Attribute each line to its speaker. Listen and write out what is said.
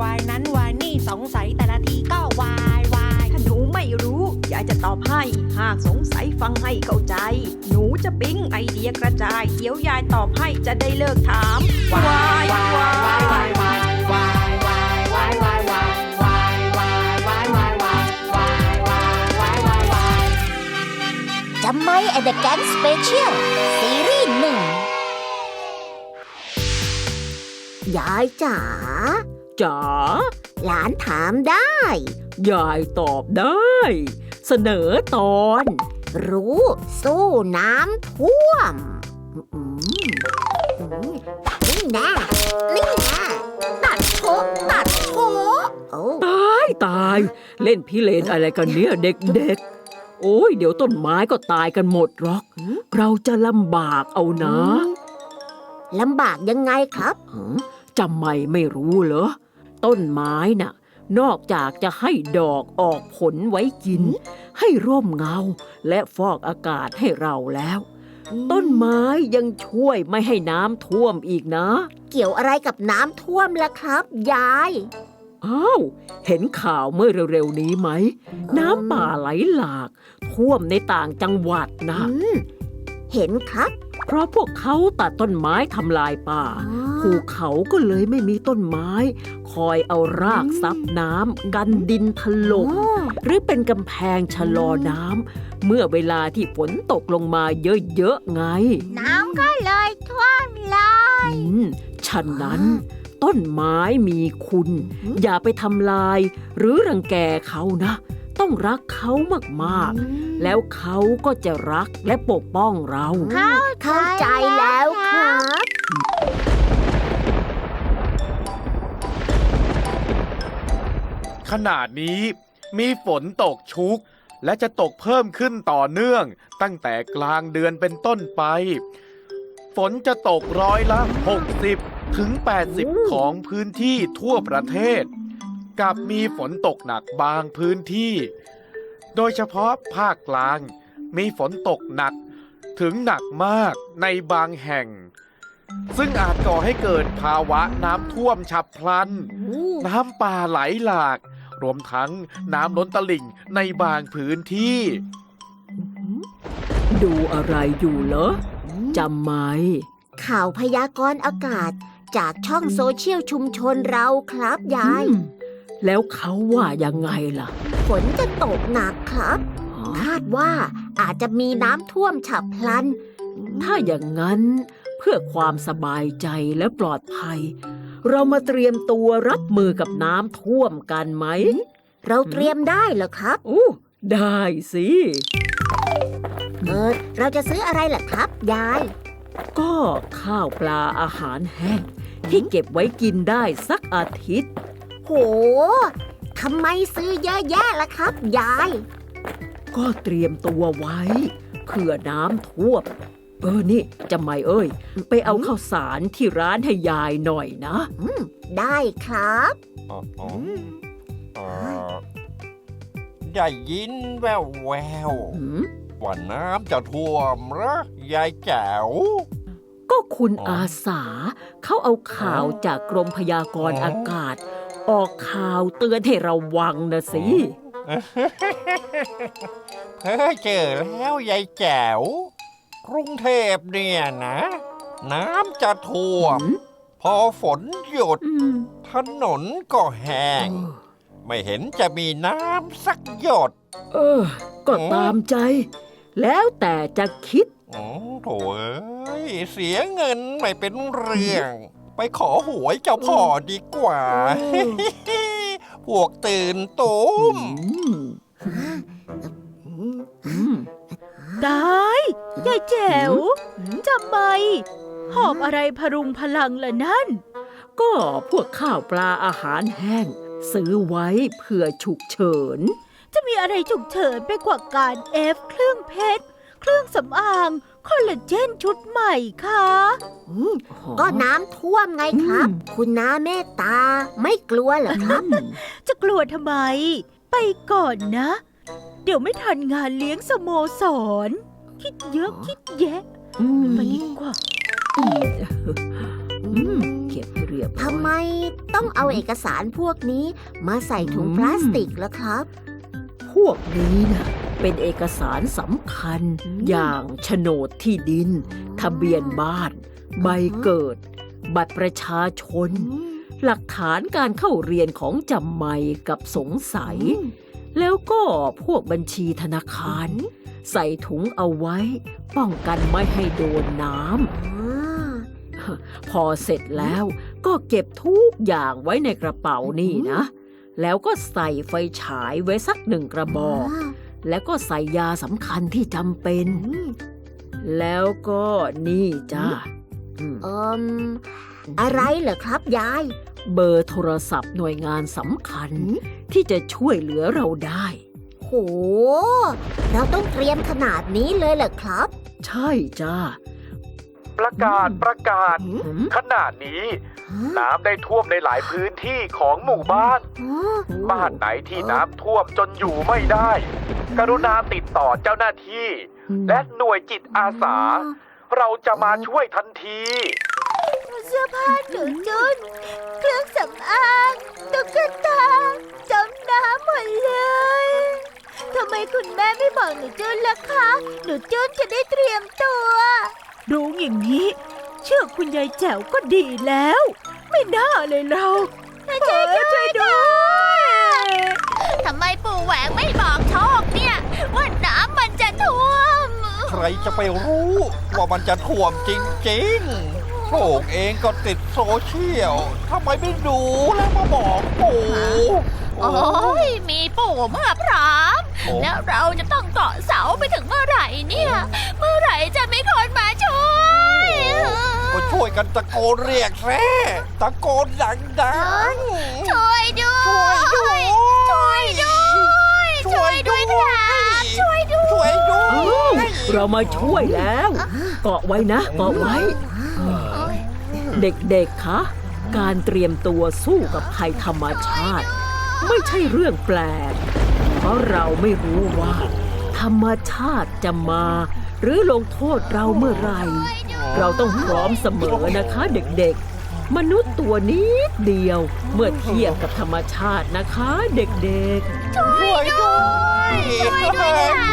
Speaker 1: วายนั้นวายนี่สงสัยแต่ละทีก็วายวาย
Speaker 2: ถ้าหนูไม่รู้ยายจะตอบให้หากสงสัยฟังให้เข้าใจ หนูจะปิ๊งไอเดียกระจาย เดี๋ยวยายตอบให้จะได้เลิกถามวายวาย
Speaker 3: จำไม่แอนด์แก๊งสเปเชียลซีรีส์หนึ่งยายจ๋า
Speaker 4: จ๋า
Speaker 3: หลานถามได้
Speaker 4: ยายตอบได้ เสนอตอน
Speaker 3: รู้สู้น้ำท่วมอืมอืมนี่นะนี่นะตัดโชะตัดโชะโอ้
Speaker 4: ตายตาย เล่นพิเรนอะไรกันเนี่ยเด็กๆ โอ้ยเดี๋ยวต้นไม้ก็ตายกันหมดหรอก เราจะลำบากเอานะ
Speaker 3: ลำบากยังไงครับ
Speaker 4: หือจำไม่ไม่รู้เหรอ ต้นไม้น่ะ นอกจากจะให้ดอกออกผลไว้กิน ให้ร่มเงา และฟอกอากาศให้เราแล้ว ต้นไม้ยังช่วยไม่ให้น้ำท่วมอีกนะ
Speaker 3: เกี่ยวอะไรกับน้ำท่วมล่ะครับ ยาย
Speaker 4: อ้าวเห็นข่าวเมื่อเร็วๆนี้ไหม น้ำป่าไหลหลาก ท่วมในต่างจังหวัดนะ
Speaker 3: อืมเห็นครับ
Speaker 4: เพราะพวกเขาตัดต้นไม้ทำลายป่า ภูเขาก็เลยไม่มีต้นไม้ คอยเอารากซับน้ำกันดินถล่ม
Speaker 3: โอ้
Speaker 4: หรือเป็นกำแพงชะลอน้ำเมื่อเวลาที่ฝนตกลงมาเยอะๆไง
Speaker 3: น้ำก็เลยท่วมเลย
Speaker 4: อืมฉะนั้นต้นไม้มีคุณ อย่าไปทำลาย หรือรังแกเขานะ ต้องรักเขามากๆ แล้วเขาก็จะรักและปกป้องเรา
Speaker 3: เข้าใจแล้วครั
Speaker 5: ขนาดนี้ มีฝนตกชุก และจะตกเพิ่มขึ้นต่อเนื่อง ตั้งแต่กลางเดือนเป็นต้นไป ฝนจะตกร้อยละ 60 ถึง 80 ของพื้นที่ทั่วประเทศ กับมีฝนตกหนักบางพื้นที่ โดยเฉพาะภาคกลาง มีฝนตกหนักถึงหนักมากในบางแห่ง ซึ่งอาจก่อให้เกิดภาวะน้ำท่วมฉับพลัน น้ำป่าไหลหลาก รวมทั้งน้ำล้นตลิ่งในบางพื้นที่
Speaker 4: ดูอะไรอยู่เหรอจำไหม
Speaker 3: ข่าวพยากรณ์อากาศจากช่องโซเชียลชุมชนเราครับยาย
Speaker 4: อืมแล้วเขาว่ายังไงล่ะ
Speaker 3: ฝนจะตกหนักครับ คาดว่าอาจจะมีน้ำท่วมฉับพลัน
Speaker 4: ถ้าอย่างนั้นเพื่อความสบายใจและปลอดภัย เรามาเตรียมตัวรับมือกับน้ำท่วมกันไหม
Speaker 3: เราเตรียมได้เหรอครับ
Speaker 4: อู้ได้สิ
Speaker 3: เออเราจะซื้ออะไรล่ะครับ ยาย
Speaker 4: ก็ข้าวปลาอาหารแห้งที่เก็บไว้กินได้สักอาทิตย์
Speaker 3: โหทำไมซื้อเยอะแยะล่ะครับ ยาย
Speaker 4: ก็เตรียมตัวไว้เผื่อน้ำท่วม เออนี่จำไม่เอ้ย ไปเอาข้าวสารที่ร้านให้ยายหน่อยนะ
Speaker 3: ได้ครับ
Speaker 6: อ๋ออ๋อเอ่อได้ยินแววแวว
Speaker 4: หืม
Speaker 6: ๆว่าน้ำจะท่วมเหรอยายแจ๋ว
Speaker 4: ก็คุณ
Speaker 6: อ๋ออ
Speaker 4: อาสา เขาเอาข่าวจากกรมพยากรณ์
Speaker 6: อ๋ออ
Speaker 4: อากาศ ออกข่าวเตือนให้ระวังนะสิ
Speaker 6: เพ้อเจอแล้วยายแจ๋ว กรุงเทพเนี่ยนะ น้ำจะท่วม
Speaker 4: หืม
Speaker 6: พอฝนหยุด
Speaker 4: อืม
Speaker 6: ถนนก็แห้ง ไม่เห็นจะมีน้ำสักหยด
Speaker 4: เออ ก็ตามใจ แล้วแต่จะคิด
Speaker 6: อ๋อโถเอ้ย เสียเงินไม่เป็นเรื่อง ไปขอหวยเจ้าพ่อดีกว่า พวกตื่นตูม
Speaker 4: อืม
Speaker 7: ได้ยายแจ๋วจำไม หอบอะไรพรุงพลังละนั่น
Speaker 4: ก็พวกข้าวปลาอาหารแห้ง ซื้อไว้เผื่อฉุกเฉิน
Speaker 7: จะมีอะไรฉุกเฉินไปกว่าการเอฟเครื่องเพชร เครื่องสำอางคอลลาเจนชุดใหม่คะ
Speaker 3: อืมก็น้ำท่วมไงครับ
Speaker 4: อืม
Speaker 3: คุณน้าเมตตาไม่กลัวเหรอครับ
Speaker 7: จะกลัวทำไม ไปก่อนนะ เดี๋ยวไม่ทันงานเลี้ยงสโมสร คิดเยอะคิดแยะ
Speaker 4: อืม
Speaker 7: ไปดีกว่า
Speaker 3: อื
Speaker 4: อืมเก็บเรียบร้อย
Speaker 3: ทำไมต้องเอาเอกสารพวกนี้มาใส่ถุง
Speaker 4: อืม
Speaker 3: พลาสติกล่ะครับ
Speaker 4: พวกนี้นะเป็นเอกสารสำคัญ
Speaker 3: อืม
Speaker 4: อย่างโฉนดที่ดิน ทะเบียนบ้าน ใบเกิด บัตรประชาชน
Speaker 3: อืม
Speaker 4: หลักฐานการเข้าเรียนของจำไม่กับสงสัย
Speaker 3: อืม
Speaker 4: แล้วก็พวกบัญชีธนาคาร ใส่ถุงเอาไว้ ป้องกันไม่ให้โดนน้
Speaker 3: อ่าำ
Speaker 4: พอเสร็จแล้วก็เก็บทุกอย่างไว้ในกระเป๋านี่นะ แล้วก็ใส่ไฟฉายไว้สักหนึ่งกระบอก แล้วก็ใส่ยาสำคัญที่จำเป็น แล้วก็นี่จ้าอืม
Speaker 3: อะไรเหรอครับยาย
Speaker 4: เบอร์โทรศัพท์หน่วยงานสำคัญ ที่จะช่วยเหลือเราได้
Speaker 3: โห เราต้องเตรียมขนาดนี้เลยเหรอครับ
Speaker 4: ใช่จ้า
Speaker 5: ประกาศประกาศ
Speaker 3: หืม
Speaker 4: อืม
Speaker 5: ขนาดนี้ น้ำได้ท่วมในหลายพื้นที่ของหมู่บ้าน
Speaker 3: อ๋อ
Speaker 5: บ้านไหนที่น้ำท่วมจนอยู่ไม่ได้ กรุณาติดต่อเจ้าหน้าที่ และหน่วยจิตอาสา เราจะมาช่วยทันที
Speaker 7: เสื้อผ้าหนูจุน เครื่องสำอางตุ๊กตาจมน้ำหมดเลยทำไมคุณแม่ไม่บอกหนูจุนล่ะคะ หนูจุนจะได้เตรียมตัว รู้อย่างนี้ เชื่อคุณยายแจ๋วก็ดีแล้ว ไม่น่าเลยเราช่วยช่วยด้วย
Speaker 8: ทำไมปู่แหวงไม่บอกโชคเนี่ย ว่าน้ำมันจะท่วม
Speaker 6: ใครจะไปรู้ว่ามันจะท่วมจริงๆ โชคเองก็ติดโซเชียลทำไมไม่ดูแล้วมาบอกปู่
Speaker 8: โอ้ยมีปู่เมื่อพร้อม
Speaker 6: โอ้
Speaker 8: แล้วเราจะต้องเกาะเสาไปถึงเมื่อไหร่เนี่ย เมื่อไหร่จะมีคนมาช่วย
Speaker 6: ก็ช่วยกันตะโกนเรียกแร่ตะโกนดังๆ
Speaker 8: ช่วยด้วย
Speaker 6: ช่วยด้วย
Speaker 8: ช่วยด้วยช่วยด้วยครับช่วยด้วย
Speaker 6: ช่วยด้ว
Speaker 4: อ้าวยเรามาช่วยแล้ว เกาะไว้นะ เกาะไว้ เเด็กๆ คะ การเตรียมตัวสู้กับภัยธรรมชาติ ไม่ใช่เรื่องแปลก เพราะเราไม่รู้ว่า ธรรมชาติจะมา หรือลงโทษเราเมื่อไหร่ เราต้องพร้อมเสมอนะคะเด็กๆ มนุษย์ตัวนิดเดียว เมื่อเทียบกับธรรมชาตินะคะ เด็กๆ
Speaker 6: ช่วยด้วยช่วยด้วยช่วยด้วย